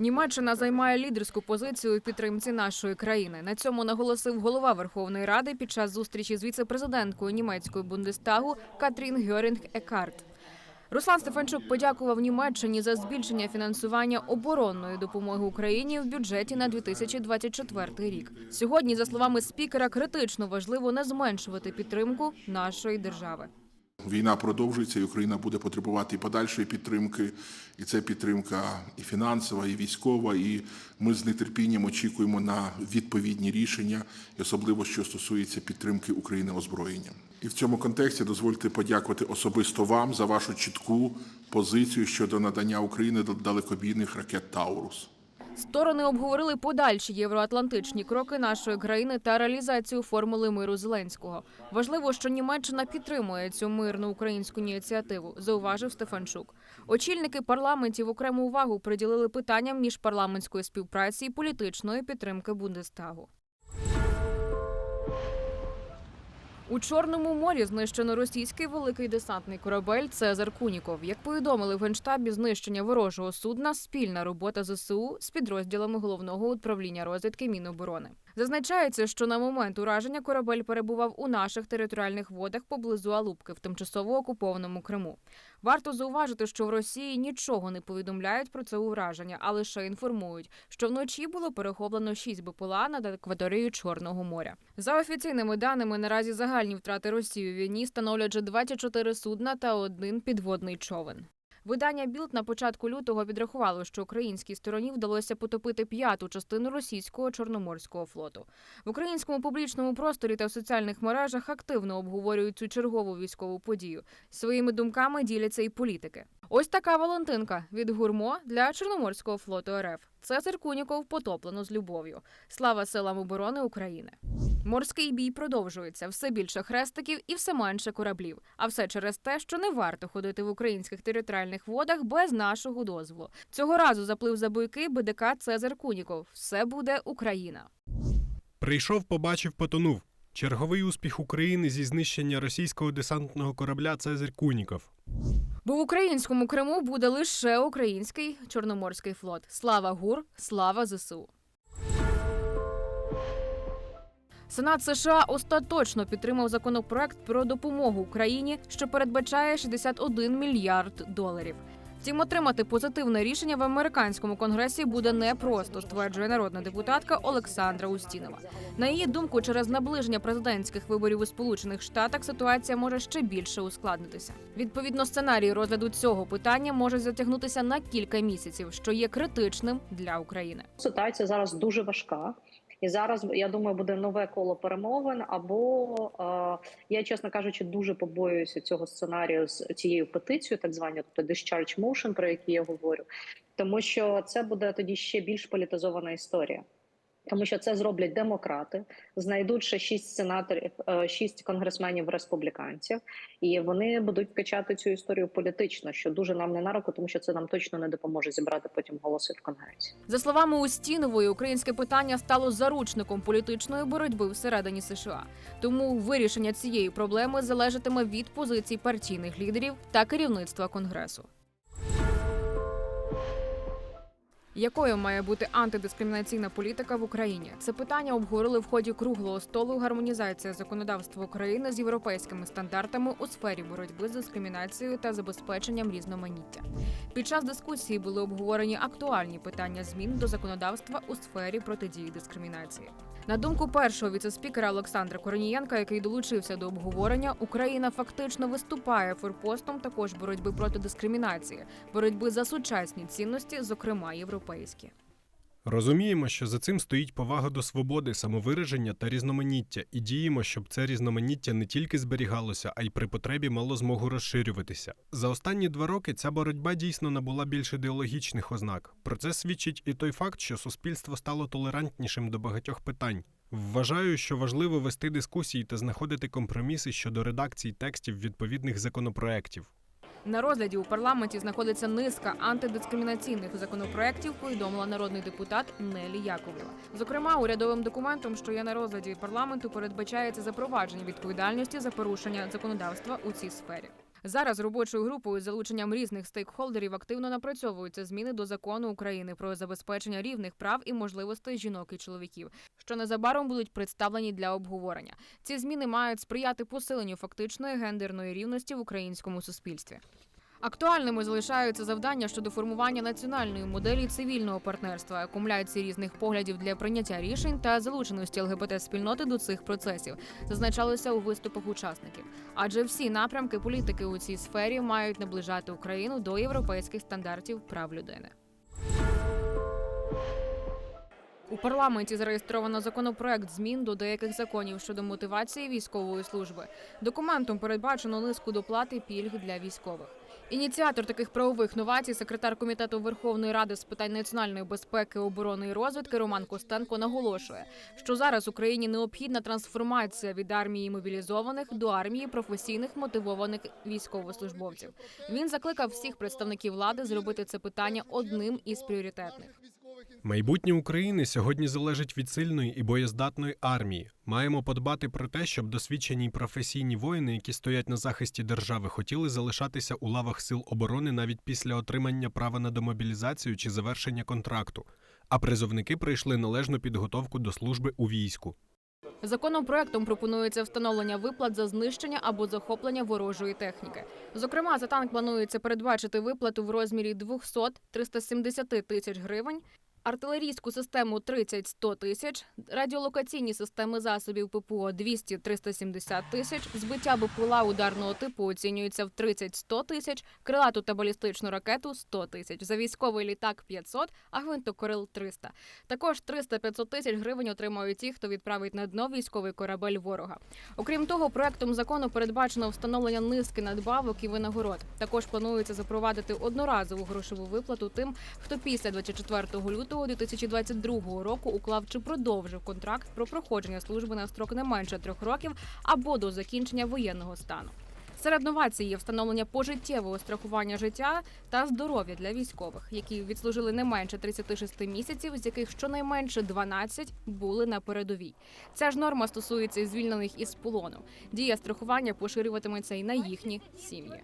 Німеччина займає лідерську позицію у підтримці нашої країни. На цьому наголосив голова Верховної Ради під час зустрічі з віце-президенткою німецької Бундестагу Катрін Гьорінг Екарт. Руслан Стефанчук подякував Німеччині за збільшення фінансування оборонної допомоги Україні в бюджеті на 2024 рік. Сьогодні, за словами спікера, критично важливо не зменшувати підтримку нашої держави. Війна продовжується, і Україна буде потребувати і подальшої підтримки. І це підтримка і фінансова, і військова. І ми з нетерпінням очікуємо на відповідні рішення, і особливо що стосується підтримки України озброєнням. І в цьому контексті дозвольте подякувати особисто вам за вашу чітку позицію щодо надання Україні далекобійних ракет Таурус. Сторони обговорили подальші євроатлантичні кроки нашої країни та реалізацію формули миру Зеленського. Важливо, що Німеччина підтримує цю мирну українську ініціативу, зауважив Стефанчук. Очільники парламентів окрему увагу приділили питанням міжпарламентської співпраці і політичної підтримки Бундестагу. У Чорному морі знищено російський великий десантний корабель Цезар Куніков. Як повідомили в генштабі, знищення ворожого судна спільна робота ЗСУ з підрозділами головного управління розвідки Міноборони. Зазначається, що на момент ураження корабель перебував у наших територіальних водах поблизу Алубки в тимчасово окупованому Криму. Варто зауважити, що в Росії нічого не повідомляють про це ураження, а лише інформують, що вночі було перехоплено 6 БПЛА над акваторією Чорного моря. За офіційними даними, наразі загальні втрати Росії у війні становлять вже 24 судна та один підводний човен. Видання Білд на початку лютого підрахувало, що українській стороні вдалося потопити п'яту частину російського чорноморського флоту. В українському публічному просторі та в соціальних мережах активно обговорюють цю чергову військову подію. Своїми думками діляться і політики. Ось така Валентинка від гурмо для Чорноморського флоту РФ. Цезар Куніков потоплено з любов'ю. Слава силам оборони України. Морський бій продовжується. Все більше хрестиків і все менше кораблів. А все через те, що не варто ходити в українських територіальних водах без нашого дозволу. Цього разу заплив за буйки БДК Цезар Куніков. Все буде Україна. Прийшов, побачив, потонув. Черговий успіх України зі знищення російського десантного корабля Цезарь Куніков. Бо в українському Криму буде лише український чорноморський флот. Слава ГУР, слава ЗСУ. Сенат США остаточно підтримав законопроект про допомогу Україні, що передбачає 61 мільярд доларів. Втім, отримати позитивне рішення в американському конгресі буде непросто, стверджує народна депутатка Олександра Устінова. На її думку, через наближення президентських виборів у Сполучених Штатах ситуація може ще більше ускладнитися. Відповідно, сценарій розгляду цього питання може затягнутися на кілька місяців, що є критичним для України. Ситуація зараз дуже важка. І зараз я думаю, буде нове коло перемовин. Або е, я, чесно кажучи, дуже побоююся цього сценарію з цією петицією, так звані, тобто discharge motion, про які я говорю, тому що це буде тоді ще більш політизована історія. Тому що це зроблять демократи, знайдуть ще шість сенаторів, е, шість конгресменів республіканців, і вони будуть качати цю історію політично, що дуже нам не на руку, тому що це нам точно не допоможе зібрати потім голоси в конгресі. За словами Устінової, українське питання стало заручником політичної боротьби всередині США. Тому вирішення цієї проблеми залежатиме від позицій партійних лідерів та керівництва конгресу. Якою має бути антидискримінаційна політика в Україні? Це питання обговорили в ході круглого столу гармонізація законодавства України з європейськими стандартами у сфері боротьби з дискримінацією та забезпеченням різноманіття. Під час дискусії були обговорені актуальні питання змін до законодавства у сфері протидії дискримінації. На думку першого віцеспікера Олександра Коронієнка, який долучився до обговорення, Україна фактично виступає форпостом також боротьби проти дискримінації, боротьби за сучасні цінності, зокрема європейські. Розуміємо, що за цим стоїть повага до свободи, самовираження та різноманіття, і діємо, щоб це різноманіття не тільки зберігалося, а й при потребі мало змогу розширюватися. За останні два роки ця боротьба дійсно набула більш ідеологічних ознак. Про це свідчить і той факт, що суспільство стало толерантнішим до багатьох питань. Вважаю, що важливо вести дискусії та знаходити компроміси щодо редакцій текстів відповідних законопроєктів. На розгляді у парламенті знаходиться низка антидискримінаційних законопроєктів, повідомила народний депутат Нелі Яковлева. Зокрема, урядовим документом, що є на розгляді парламенту, передбачається запровадження відповідальності за порушення законодавства у цій сфері. Зараз робочою групою з залученням різних стейкхолдерів активно напрацьовуються зміни до закону України про забезпечення рівних прав і можливостей жінок і чоловіків, що незабаром будуть представлені для обговорення. Ці зміни мають сприяти посиленню фактичної гендерної рівності в українському суспільстві. Актуальними залишаються завдання щодо формування національної моделі цивільного партнерства, акумуляції різних поглядів для прийняття рішень та залученості ЛГБТ спільноти до цих процесів, зазначалося у виступах учасників. Адже всі напрямки політики у цій сфері мають наближати Україну до європейських стандартів прав людини. У парламенті зареєстровано законопроект змін до деяких законів щодо мотивації військової служби. Документом передбачено низку доплат і пільг для військових. Ініціатор таких правових новацій, секретар комітету Верховної Ради з питань національної безпеки, оборони і розвідки Роман Костенко наголошує, що зараз Україні необхідна трансформація від армії мобілізованих до армії професійних мотивованих військовослужбовців. Він закликав всіх представників влади зробити це питання одним із пріоритетних. Майбутнє України сьогодні залежить від сильної і боєздатної армії. Маємо подбати про те, щоб досвідчені й професійні воїни, які стоять на захисті держави, хотіли залишатися у лавах сил оборони навіть після отримання права на демобілізацію чи завершення контракту. А призовники пройшли належну підготовку до служби у війську. Законопроектом пропонується встановлення виплат за знищення або захоплення ворожої техніки. Зокрема, за танк планується передбачити виплату в розмірі 200-370 тисяч гривень. Артилерійську систему 30-100 тисяч, радіолокаційні системи засобів ППО 200-370 тисяч, збиття БПЛА ударного типу оцінюється в 30-100 тисяч, крилату та балістичну ракету 100 тисяч, за військовий літак 500, а гвинтокрил 300. Також 300-500 тисяч гривень отримають ті, хто відправить на дно військовий корабель ворога. Окрім того, проектом закону передбачено встановлення низки надбавок і винагород. Також планується запровадити одноразову грошову виплату тим, хто після 24 лютого 2022 року уклав чи продовжив контракт про проходження служби на строк не менше трьох років або до закінчення воєнного стану. Серед новацій є встановлення пожиттєвого страхування життя та здоров'я для військових, які відслужили не менше 36 місяців, з яких щонайменше 12 були на передовій. Ця ж норма стосується і звільнених із полону. Дія страхування поширюватиметься і на їхні сім'ї.